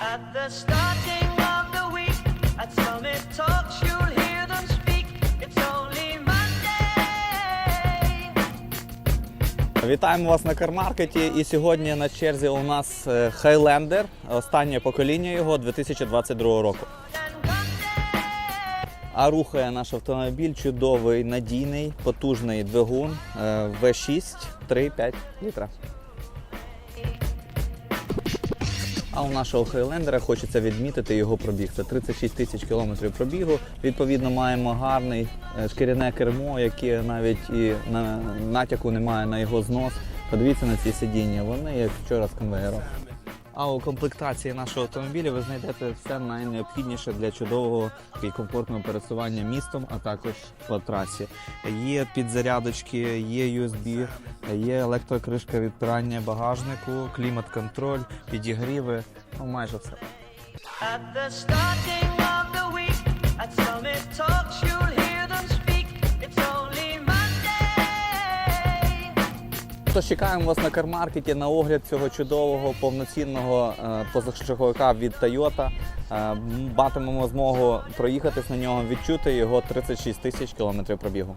At the starting of the week, at Summit Talks, you'll hear them speak. It's only Monday. Вітаємо вас на кармаркеті. І сьогодні на черзі у нас е, Highlander, останнє покоління його 2022 року. А рухає наш автомобіль чудовий, надійний, потужний двигун е, V6 3,5 літра. А у нашого Хейлендера хочеться відмітити його пробіг. Це 36 тисяч кілометрів пробігу. Відповідно, маємо гарний е, шкіряне кермо, яке навіть і на натяку немає на його знос. Подивіться на ці сидіння, вони як вчора з конвейером. А у комплектації нашого автомобіля ви знайдете все найнеобхідніше для чудового і комфортного пересування містом, а також по трасі. Є підзарядочки, є USB, є електрокришка відпирання багажнику, клімат-контроль, підігріви. Ну майже все. Тож чекаємо вас на кармаркеті на огляд цього чудового повноцінного е, позашляховика від Toyota. Батимемо змогу проїхатись на нього, відчути його 36 тисяч кілометрів пробігу.